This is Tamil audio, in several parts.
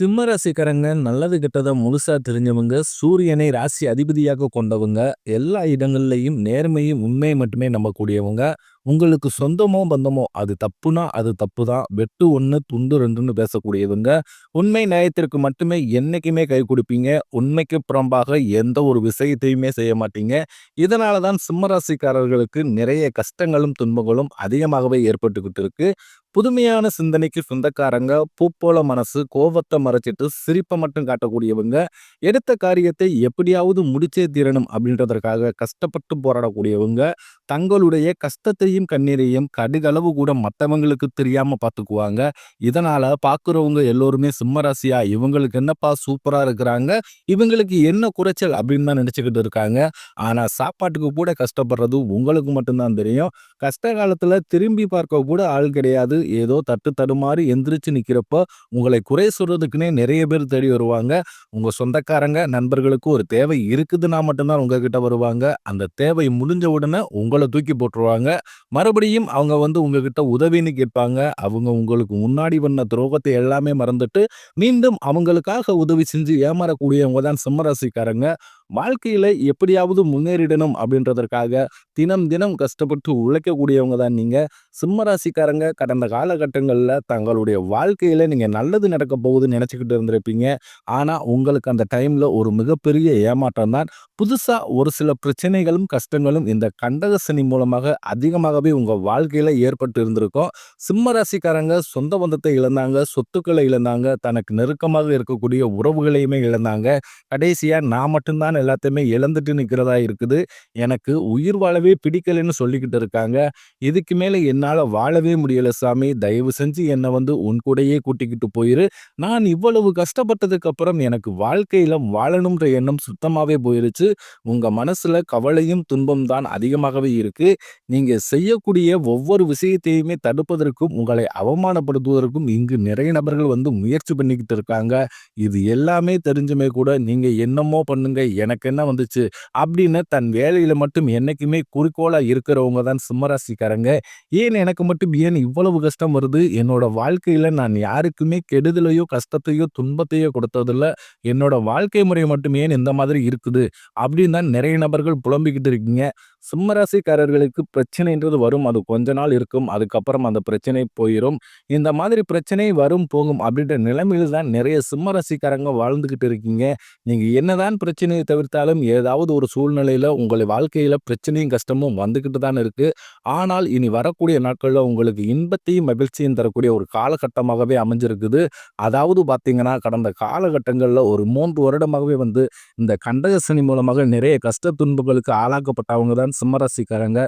சிம்ம ராசிக்காரங்க நல்லது கெட்டதை முழுசா தெரிஞ்சவங்க, சூரியனை ராசி அதிபதியாக கொண்டவங்க, எல்லா இடங்கள்லயும் நேர்மையும், உண்மையை மட்டுமே நம்பக்கூடியவங்க. உங்களுக்கு சொந்தமோ, பந்தமோ அது தப்புனா அது தப்பு தான். வெட்டு ஒன்று துண்டு ரெண்டுன்னு பேசக்கூடியவங்க. உண்மை நியாயத்திற்கு மட்டுமே என்னைக்குமே கை கொடுப்பீங்க உண்மைக்கு புறம்பாக எந்த ஒரு விஷயத்தையுமே செய்ய மாட்டீங்க. இதனால தான் சிம்மராசிக்காரர்களுக்கு நிறைய கஷ்டங்களும், துன்பங்களும் அதிகமாகவே ஏற்பட்டுக்கிட்டு இருக்கு. புதுமையான சிந்தனைக்கு சொந்தக்காரங்க, பூப்போல மனசு, கோபத்தை மறைச்சிட்டு சிரிப்பை மட்டும் காட்டக்கூடியவங்க, எடுத்த காரியத்தை எப்படியாவது முடிச்சே தீரணும் அப்படின்றதற்காக கஷ்டப்பட்டு போராடக்கூடியவங்க, தங்களுடைய கஷ்டத்தை கஷ்டத்தையும், கண்ணீரையும் கடுகளவு கூட மற்றவங்களுக்கு தெரியாம பார்த்துக்குவாங்க. இதனால பார்க்குறவங்க எல்லோருமே சிம்மராசியா இவங்களுக்கு என்னப்பா சூப்பரா இருக்கிறாங்க, இவங்களுக்கு என்ன குறைச்சல் அப்படின்னு தான் நினச்சிக்கிட்டு இருக்காங்க. ஆனா சாப்பாட்டுக்கு கூட கஷ்டப்படுறது உங்களுக்கு மட்டும்தான் தெரியும். கஷ்ட காலத்துல திரும்பி பார்க்க கூட ஆள் கிடையாது. ஏதோ தட்டு தடுமாறி எந்திரிச்சு நிற்கிறப்போ உங்களை குறை சொல்றதுக்குன்னே நிறைய பேர் தேடி வருவாங்க. உங்க சொந்தக்காரங்க, நண்பர்களுக்கு ஒரு தேவை இருக்குதுன்னா மட்டும்தான் உங்ககிட்ட வருவாங்க. அந்த தேவை முடிஞ்ச உடனே உங்களை தூக்கி போட்டுருவாங்க. மறுபடியும் அவங்க வந்து உங்ககிட்ட உதவின்னு கேட்பாங்க. அவங்க உங்களுக்கு முன்னாடி பண்ண துரோகத்தை எல்லாமே மறந்துட்டு, மீண்டும் அவங்களுக்காக உதவி செஞ்சு ஏமாறக்கூடியவங்க தான் சிம்மராசிக்காரங்க வாழ்க்கையில் எப்படியாவது முன்னேறிடணும் அப்படின்றதற்காக தினம், தினம் கஷ்டப்பட்டு உழைக்கக்கூடியவங்க தான் நீங்கள் சிம்ம ராசிக்காரங்க கடந்த காலகட்டங்களில் தங்களுடைய வாழ்க்கையில் நீங்கள் நல்லது நடக்க போகுதுன்னு நினச்சிக்கிட்டு இருந்திருப்பீங்க. ஆனால் உங்களுக்கு அந்த டைமில் ஒரு மிகப்பெரிய ஏமாற்றம் தான். புதுசாக ஒரு சில பிரச்சனைகளும், கஷ்டங்களும் இந்த கண்டக சனி மூலமாக அதிகமாகவே உங்கள் வாழ்க்கையில் ஏற்பட்டு இருந்திருக்கும். சிம்ம ராசிக்காரங்க சொந்த பந்தத்தை இழந்தாங்க, சொத்துக்களை இழந்தாங்க, தனக்கு நெருக்கமாக இருக்கக்கூடிய உறவுகளையுமே இழந்தாங்க. கடைசியாக நான் மட்டும்தான் தான் எல்லாத்தையுமே இழந்துட்டு நிற்கிறதா இருக்குது. எனக்கு உயிர் வாழவே பிடிக்கலைன்னு சொல்லிக்கிட்டு இருக்காங்க. இதுக்கு மேலே என்னால் வாழவே முடியல சாமி. தயவு செஞ்சு என்னை வந்து உன் கூடயே கூட்டிக்கிட்டு போயிரு. நான் இவ்வளவு கஷ்டப்பட்டதுக்கு அப்புறம் எனக்கு வாழ்க்கையில் வாழணுன்ற எண்ணம் சுத்தமாகவே போயிருச்சு. உங்கள் மனசில் கவலையும், துன்பம் தான் அதிகமாகவே இருக்குது நீங்கள் செய்யக்கூடிய ஒவ்வொரு விஷயத்தையுமே தடுப்பதற்கும், உங்களை அவமானப்படுத்துவதற்கும் இங்கு நிறைய நபர்கள் வந்து முயற்சி பண்ணிக்கிட்டு இருக்காங்க. இது எல்லாமே தெரிஞ்சுமே கூட நீங்கள் என்னமோ பண்ணுங்க, எனக்கு எனக்கு என்ன வந்துச்சு அப்படின்னு தன் வேலையில மட்டும் என்னைக்குமே குறிக்கோளா இருக்கிறவங்க தான் சிம்மராசிக்காரங்க ஏன் எனக்கு மட்டும் ஏன் இவ்வளவு கஷ்டம் வருது? என்னோட வாழ்க்கையில நான் யாருக்குமே கெடுதலையோ, கஷ்டத்தையோ, துன்பத்தையோ கொடுத்ததில்ல. என்னோட வாழ்க்கை முறை மட்டும் ஏன் இந்த மாதிரி இருக்குது? அப்படின்னு தான் நிறைய நபர்கள் புலம்பிக்கிட்டு இருக்கீங்க. சிம்மராசிக்காரர்களுக்கு பிரச்சனைன்றது வரும். அது கொஞ்ச நாள் இருக்கும். அதுக்கப்புறம் அந்த பிரச்சனை போயிடும் இந்த மாதிரி பிரச்சனை வரும், போகும் அப்படின்ற நிலைமையில் தான் நிறைய சிம்ம வாழ்ந்துக்கிட்டு இருக்கீங்க. நீங்கள் என்னதான் பிரச்சனையை தவிர்த்தாலும் ஏதாவது ஒரு சூழ்நிலையில் உங்கள் வாழ்க்கையில் பிரச்சனையும், கஷ்டமும் வந்துக்கிட்டு தான் இருக்குது ஆனால் இனி வரக்கூடிய நாட்களில் உங்களுக்கு இன்பத்தையும், மகிழ்ச்சியும் தரக்கூடிய ஒரு காலகட்டமாகவே அமைஞ்சிருக்குது. அதாவது பார்த்தீங்கன்னா, கடந்த காலகட்டங்களில் ஒரு மூன்று வருடமாகவே வந்து இந்த கண்டக சனி மூலமாக நிறைய கஷ்ட துன்பங்களுக்கு ஆளாக்கப்பட்டவங்க தான் சிம்ம ராசிக்காரங்க.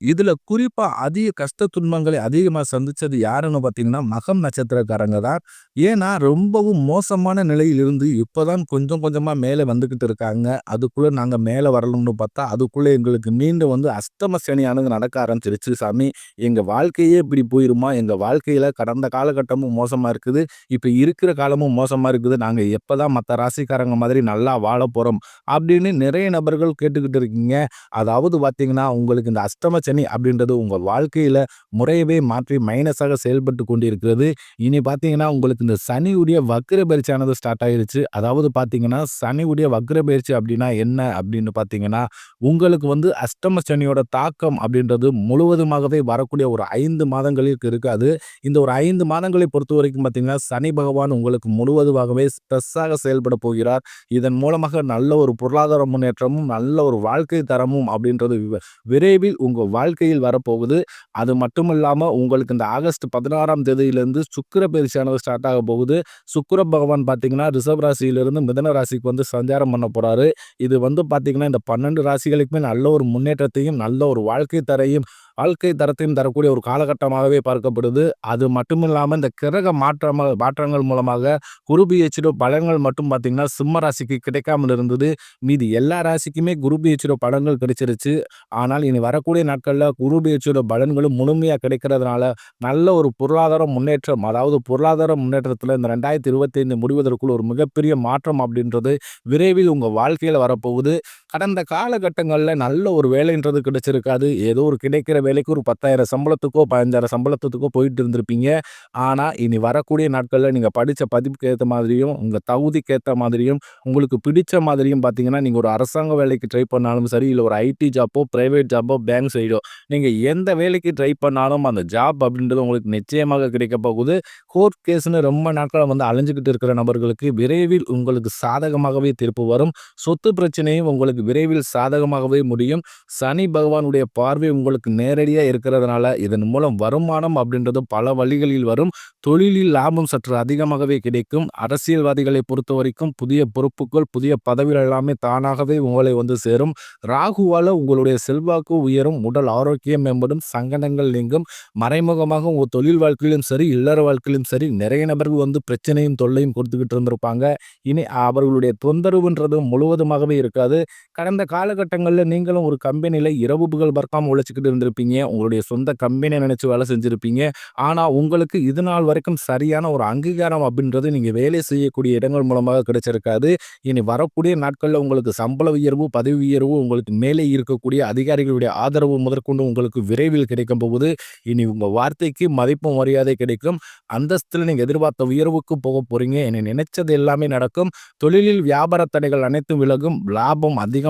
இதுல குறிப்பா அதிக கஷ்ட துன்பங்களை அதிகமாக சந்திச்சது யாருன்னு பார்த்தீங்கன்னா, மகம் நட்சத்திரக்காரங்க தான். ஏன்னா, ரொம்பவும் மோசமான நிலையில் இருந்து இப்ப தான் கொஞ்சம் கொஞ்சமா மேலே வந்துக்கிட்டு இருக்காங்க. அதுக்குள்ள நாங்க மேலே வரணும்னு பார்த்தா, அதுக்குள்ள எங்களுக்கு மீண்டும் வந்து அஷ்டம சனியானது நடக்க ஆரம்பிச்சிருச்சு சாமி. எங்க வாழ்க்கையே இப்படி போயிருமா? எங்க வாழ்க்கையில கடந்த காலகட்டமும் மோசமா இருக்குது. இப்போ இருக்கிற காலமும் மோசமா இருக்குது. நாங்க எப்பதான் மற்ற ராசிக்காரங்க மாதிரி நல்லா வாழ போறோம்? அப்படின்னு நிறைய நபர்கள் கேட்டுக்கிட்டு இருக்கீங்க. அதாவது பார்த்தீங்கன்னா, உங்களுக்கு இந்த அஷ்டம சனி அப்படின்றது உங்கள் வாழ்க்கையில் முறையவே மாற்றி மைனஸாக செயல்பட்டு கொண்டிருக்கிறது. இனி பார்த்தீங்கன்னா, உங்களுக்கு இந்த சனியுடைய வக்கர பயிற்சியானது ஸ்டார்ட் ஆயிருச்சு. அதாவது பார்த்தீங்கன்னா, சனியுடைய வக்ர பயிற்சி அப்படின்னா என்ன அப்படின்னு பார்த்தீங்கன்னா, உங்களுக்கு வந்து அஷ்டம சனியோட தாக்கம் அப்படின்றது முழுவதுமாகவே வரக்கூடிய ஒரு ஐந்து மாதங்களுக்கு இருக்காது. இந்த ஒரு ஐந்து மாதங்களை பொறுத்த வரைக்கும் பார்த்தீங்கன்னா, சனி பகவான் உங்களுக்கு முழுவதுமாகவே ஸ்ட்ரெஸ்ஸாக செயல்பட போகிறார். இதன் மூலமாக நல்ல ஒரு பொருளாதார முன்னேற்றமும், நல்ல ஒரு வாழ்க்கை தரமும் அப்படின்றது விரைவில் உங்கள் வாழ்க்கையில் வரப்போகுது. அது மட்டுமில்லாம உங்களுக்கு இந்த ஆகஸ்ட் பதினாறாம் தேதியிலேருந்து சுக்கர பயிற்சியானது ஸ்டார்ட் ஆக போகுது. சுக்கிர பகவான் பார்த்தீங்கன்னா, ரிசர்வ் ராசியிலிருந்து மிதன ராசிக்கு வந்து சஞ்சாரம் பண்ண போகிறாரு இது வந்து பார்த்தீங்கன்னா, இந்த 12 ராசிகளுக்குமே நல்ல ஒரு முன்னேற்றத்தையும், நல்ல ஒரு வாழ்க்கை தரையும் வாழ்க்கை தரத்தையும் தரக்கூடிய ஒரு காலகட்டமாகவே பார்க்கப்படுது. அது மட்டும் இல்லாமல் இந்த கிரக மாற்றம் மாற்றங்கள் மூலமாக குரு பெயர்ச்சியோட பலன்கள் மட்டும் பார்த்தீங்கன்னா, சிம்ம ராசிக்கு கிடைக்காமல் இருந்தது. மீதி எல்லா ராசிக்குமே குரு பெயர்ச்சியோட பலன்கள் கிடைச்சிருச்சு. ஆனால் இனி வரக்கூடிய நாட்களில் குரு பெயர்ச்சியோட பலன்களும் முழுமையாக கிடைக்கிறதுனால, நல்ல ஒரு பொருளாதார முன்னேற்றம் அதாவது பொருளாதார முன்னேற்றத்தில் இந்த 2025 முடிவதற்குள் ஒரு மிகப்பெரிய மாற்றம் அப்படின்றது விரைவில் உங்கள் வாழ்க்கையில் வரப்போகுது. கடந்த காலகட்டங்களில் நல்ல ஒரு வேலைன்றது கிடைச்சிருக்காது. ஏதோ ஒரு கிடைக்கிற வேலைக்கு ஒரு 10,000 சம்பளத்துக்கோ, 15,000 சம்பளத்துக்கோ போயிட்டு இருந்திருப்பீங்க. ஆனால் இனி வரக்கூடிய நாட்களில் நீங்கள் படித்த பதிப்புக்கு ஏற்ற மாதிரியும், உங்கள் தகுதிக்கு ஏற்ற மாதிரியும், உங்களுக்கு பிடிச்ச மாதிரியும் பார்த்தீங்கன்னா, நீங்கள் ஒரு அரசாங்க வேலைக்கு ட்ரை பண்ணாலும் சரி, இல்லை ஒரு ஐடி ஜாப்போ, ப்ரைவேட் ஜாப்போ, பேங்க் சைடோ நீங்கள் எந்த வேலைக்கு ட்ரை பண்ணாலும் அந்த ஜாப் அப்படின்றது உங்களுக்கு நிச்சயமாக கிடைக்க போகுது. கோர்ட் கேஸ்ன்னு ரொம்ப நாட்களில் வந்து அலைஞ்சிக்கிட்டு இருக்கிற நபர்களுக்கு விரைவில் உங்களுக்கு சாதகமாகவே தீர்ப்பு வரும். சொத்து பிரச்சனையும் உங்களுக்கு விரைவில் சாதகமாகவே முடியும். சனி பகவானுடைய பார்வை உங்களுக்கு நேரடியாக இருக்கிறதுனால, இதன் மூலம் வருமானம் அப்படின்றது பல வழிகளில் வரும். தொழிலில் லாபம் சற்று அதிகமாகவே கிடைக்கும். அரசியல்வாதிகளை பொறுத்தவரைக்கும் புதிய பொறுப்புகள், புதிய பதவிகள் எல்லாமே தானாகவே உங்களை வந்து சேரும். ராகுவால உங்களுடைய செல்வாக்கு உயரும். உடல் ஆரோக்கியம் மேம்படும். சங்கடங்கள் நீங்கும். மறைமுகமாக உங்கள் தொழில் வாழ்க்கையிலும் சரி, இல்லற வாழ்க்கையிலும் சரி, நிறைய நபர்கள் வந்து பிரச்சனையும், தொல்லையும் கொடுத்துக்கிட்டு இருந்திருப்பாங்க. இனி அவர்களுடைய தொந்தரவுன்றது முழுவதுமாகவே இருக்காது. கடந்த காலகட்டங்களில் நீங்களும் ஒரு கம்பெனியில் இரவு புகழ் பறக்காமல் உழைச்சிக்கிட்டு இருந்திருப்பீங்க. உங்களுடைய சொந்த கம்பெனியை நினச்சி வேலை செஞ்சுருப்பீங்க ஆனால் உங்களுக்கு இது நாள் வரைக்கும் சரியான ஒரு அங்கீகாரம் அப்படின்றது நீங்கள் வேலை செய்யக்கூடிய இடங்கள் மூலமாக கிடைச்சிருக்காது. இனி வரக்கூடிய நாட்களில் உங்களுக்கு சம்பள உயர்வு, பதவி உயர்வு, உங்களுக்கு மேலே இருக்கக்கூடிய அதிகாரிகளுடைய ஆதரவு முதற்கொண்டு உங்களுக்கு விரைவில் கிடைக்கும் போகுது. இனி உங்கள் வார்த்தைக்கு மதிப்பும், மரியாதை கிடைக்கும். அந்தஸ்தில் நீங்கள் எதிர்பார்த்த உயர்வுக்கு போக போகிறீங்க என்னை நினைச்சது எல்லாமே நடக்கும். தொழிலில் வியாபார தடைகள் அனைத்தும் விலகும். லாபம் அதிகம்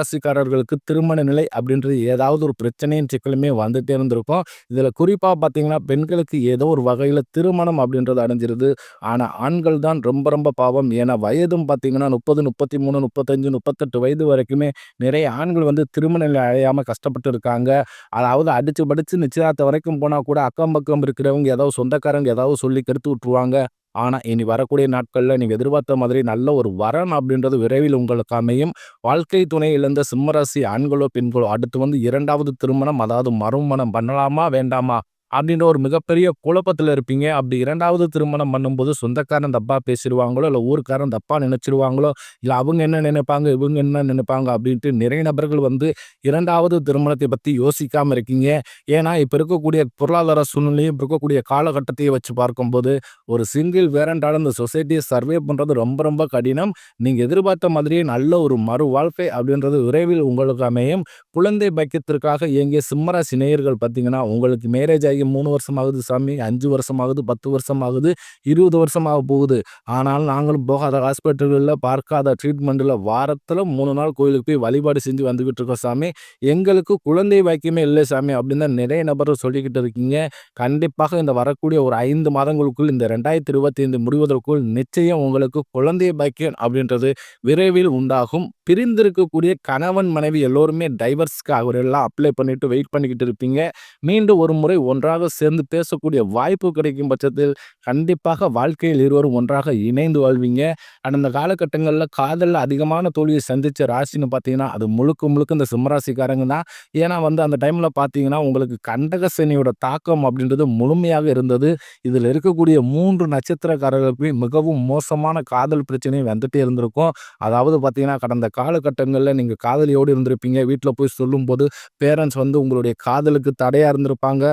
ராசிக்காரர்களுக்கு திருமண நிலை அப்படின்றது ஏதாவது ஒரு பிரச்சனையும், சிக்கலுமே வந்துட்டே இருந்திருக்கும். இதில் குறிப்பாக பார்த்தீங்கன்னா, பெண்களுக்கு ஏதோ ஒரு வகையில் திருமணம் அப்படின்றது அடைஞ்சிருது. ஆனால் ஆண்கள் தான் ரொம்ப ரொம்ப பாவம். ஏன்னா, வயதும் பார்த்தீங்கன்னா 30, 33, 35, 38 வயது வரைக்குமே நிறைய ஆண்கள் வந்து திருமண நிலை அடையாமல் கஷ்டப்பட்டு இருக்காங்க. அதாவது அடித்து படிச்சு நிச்சயதார்த்தம் வரைக்கும் போனால் கூட அக்கம் பக்கம் இருக்கிறவங்க ஏதாவது சொந்தக்காரங்க ஏதாவது சொல்லி கெடுத்து விட்டுருவாங்க. ஆனா, இனி வரக்கூடிய நாட்கள்ல நீங்கள் எதிர்பார்த்த மாதிரி நல்ல ஒரு வரன் அப்படின்றது விரைவில் உங்களுக்கு அமையும். வாழ்க்கை துணை இழந்த சிம்மராசி ஆண்களோ, பெண்களோ அடுத்து வந்து இரண்டாவது திருமணம் அதாவது மறுமணம் பண்ணலாமா? வேண்டாமா? அப்படின்ற ஒரு மிகப்பெரிய குழப்பத்தில் இருப்பீங்க. அப்படி இரண்டாவது திருமணம் பண்ணும்போது சொந்தக்காரன் தப்பா பேசிடுவாங்களோ இல்லை ஊருக்காரன் தப்பா நினைச்சிருவாங்களோ, இல்லை அவங்க என்ன நினைப்பாங்க, இவங்க என்ன நினைப்பாங்க அப்படின்ட்டு நிறைய நபர்கள் வந்து இரண்டாவது திருமணத்தை பற்றி யோசிக்காம இருக்கீங்க. ஏன்னா, இப்போ இருக்கக்கூடிய பொருளாதார சூழ்நிலையும், இப்போ இருக்கக்கூடிய காலகட்டத்தையும் வச்சு பார்க்கும்போது, ஒரு சிங்கிள் பேரண்டால இந்த சொசைட்டியை சர்வே பண்ணுறது ரொம்ப ரொம்ப கடினம். நீங்கள் எதிர்பார்த்த மாதிரியே நல்ல ஒரு மறு வாழ்க்கை அப்படின்றது விரைவில் உங்களுக்கு அமையும். குழந்தை பக்கியத்திற்காக இயங்கிய சிம்மராசி நேயர்கள் பார்த்தீங்கன்னா, உங்களுக்கு மேரேஜ் ஆகி மூணு வருஷம் ஆகுது சாமி, அஞ்சு வருஷம் ஆகுது, 10 வருஷம் ஆகுது, 20 வருஷம் ஆகப் போகுது. ஆனாலும் நாங்களும் போகாத ஹாஸ்பிட்டல்களில் பார்க்காத ட்ரீட்மெண்ட்டில் வாரத்தில் மூணு நாள் கோயிலுக்கு போய் வழிபாடு செஞ்சு வந்துகிட்டு இருக்கோம் சாமி. எங்களுக்கு குழந்தை பாக்கியமே இல்லை சாமி அப்படின்னு தான் நிறைய நபர்கள் சொல்லிக்கிட்டு இருக்கீங்க. கண்டிப்பாக இந்த வரக்கூடிய ஒரு ஐந்து மாதங்களுக்குள் இந்த 2025 முடிவதற்குள் நிச்சயம் உங்களுக்கு குழந்தை பாக்கியம் அப்படின்றது விரைவில் உண்டாகும். பிரிந்திருக்கக்கூடிய கணவன், மனைவி எல்லோருமே டைவர்ஸ்க்காக அவரெல்லாம் அப்ளை பண்ணிட்டு வெயிட் பண்ணிக்கிட்டு இருப்பீங்க. மீண்டும் ஒரு முறை ஒன்றாக சேர்ந்து பேசக்கூடிய வாய்ப்பு கிடைக்கும் பட்சத்தில் கண்டிப்பாக வாழ்க்கையில் இருவரும் ஒன்றாக இணைந்து வாழ்வீங்க. அந்த காலகட்டங்களில் காதலில் அதிகமான தோல்வியை சந்தித்த ராசின்னு பார்த்தீங்கன்னா, அது முழுக்க முழுக்க இந்த சிம்மராசிக்காரங்க தான். ஏன்னா வந்து அந்த டைமில் பார்த்தீங்கன்னா, உங்களுக்கு கண்டக சனியோட தாக்கம் அப்படின்றது முழுமையாக இருந்தது. இதில் இருக்கக்கூடிய மூன்று நட்சத்திரக்காரர்களுக்குமே மிகவும் மோசமான காதல் பிரச்சனையும் வந்துட்டே இருந்திருக்கும். அதாவது பார்த்தீங்கன்னா, கடந்த காலகட்டங்களில் நீங்கள் காதலியோடு இருந்திருப்பீங்க. வீட்டில் போய் சொல்லும்போது பேரண்ட்ஸ் வந்து உங்களுடைய காதலுக்கு தடையாக இருந்திருப்பாங்க.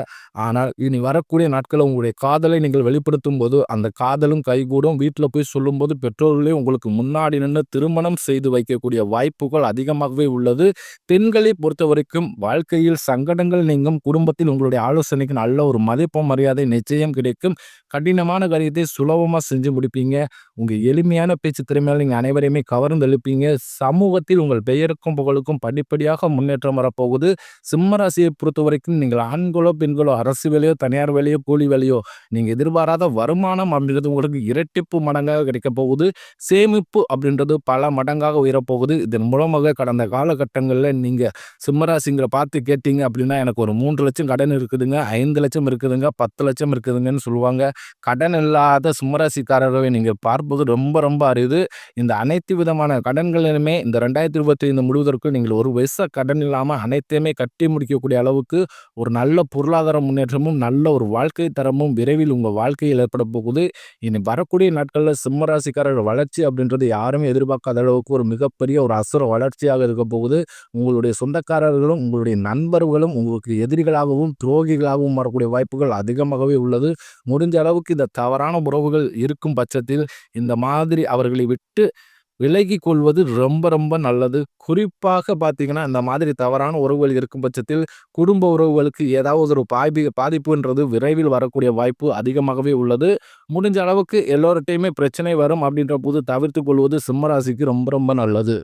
ஆனால் இனி வரக்கூடிய நாட்களில் உங்களுடைய காதலை நீங்கள் வெளிப்படுத்தும் போது அந்த காதலும் கைகூடும். வீட்டில் போய் சொல்லும்போது பெற்றோர்களே உங்களுக்கு முன்னாடி நின்று திருமணம் செய்து வைக்கக்கூடிய வாய்ப்புகள் அதிகமாகவே உள்ளது. பெண்களை பொறுத்தவரைக்கும் வாழ்க்கையில் சங்கடங்கள் நீங்கும். குடும்பத்தில் உங்களுடைய ஆலோசனைக்கு நல்ல ஒரு மதிப்பும், மரியாதை நிச்சயம் கிடைக்கும். கடினமான காரியத்தை சுலபமாக செஞ்சு முடிப்பீங்க. உங்கள் எளிமையான பேச்சு திறமையால் நீங்கள் அனைவரையுமே கவர்ந்து இழுப்பீங்க. சமூகத்தில் உங்கள் பெயருக்கும், புகழுக்கும் படிப்படியாக முன்னேற்றம் வரப்போகுது. சிம்மராசியை பொறுத்த பொறுத்தவரைக்கும் நீங்கள் ஆண்களோ, பெண்களோ அரசு அரசு வேலையோ, தனியார் வேலையோ, கூலி வேலையோ, நீங்கள் எதிர்பாராத வருமானம் அப்படின்றது உங்களுக்கு இரட்டிப்பு மடங்காக கிடைக்கப் போகுது. சேமிப்பு அப்படின்றது பல மடங்காக உயரப்போகுது. இதன் மூலமாக கடந்த காலகட்டங்களில் நீங்கள் சிம்மராசிங்களை பார்த்து கேட்டீங்க அப்படின்னா, எனக்கு ஒரு 3,00,000 கடன் இருக்குதுங்க, ஐந்து லட்சம் இருக்குதுங்க, பத்து லட்சம் இருக்குதுங்கன்னு சொல்லுவாங்க. கடன் இல்லாத சிம்மராசிக்காரர்களை நீங்கள் பார்ப்பது ரொம்ப ரொம்ப அரிது. இந்த அனைத்து விதமான கடன்களிலுமே இந்த 2025 முடிவதற்குள் நீங்கள் ஒரு வயசு கடன் இல்லாமல் அனைத்தையுமே கட்டி முடிக்கக்கூடிய அளவுக்கு ஒரு நல்ல பொருளாதார முன்னேற்றமும், நல்ல ஒரு வாழ்க்கை தரமும் விரைவில் உங்கள் வாழ்க்கையில் ஏற்படப் போகுது. இனி வரக்கூடிய நாட்களில் சிம்மராசிக்காரர் வளர்ச்சி அப்படின்றது யாருமே எதிர்பார்க்காத அளவுக்கு ஒரு மிகப்பெரிய ஒரு அசுர வளர்ச்சியாக இருக்க போகுது. உங்களுடைய சொந்தக்காரர்களும், உங்களுடைய நண்பர்களும் உங்களுக்கு எதிரிகளாகவும், துரோகிகளாகவும் வரக்கூடிய வாய்ப்புகள் அதிகமாகவே உள்ளது. முடிஞ்ச அளவுக்கு இந்த தவறான உறவுகள் இருக்கும் பட்சத்தில், இந்த மாதிரி அவர்களை விட்டு விலகி கொள்வது ரொம்ப ரொம்ப நல்லது. குறிப்பாக பார்த்தீங்கன்னா, இந்த மாதிரி தவறான உறவுகள் இருக்கும் பட்சத்தில், குடும்ப உறவுகளுக்கு ஏதாவது ஒரு பாய்பி பாதிப்புன்றது விரைவில் வரக்கூடிய வாய்ப்பு அதிகமாகவே உள்ளது. முடிஞ்ச அளவுக்கு எல்லோர்ட்டையுமே பிரச்சனை வரும் அப்படின்ற போது தவிர்த்துக் கொள்வது சிம்மராசிக்கு ரொம்ப ரொம்ப நல்லது.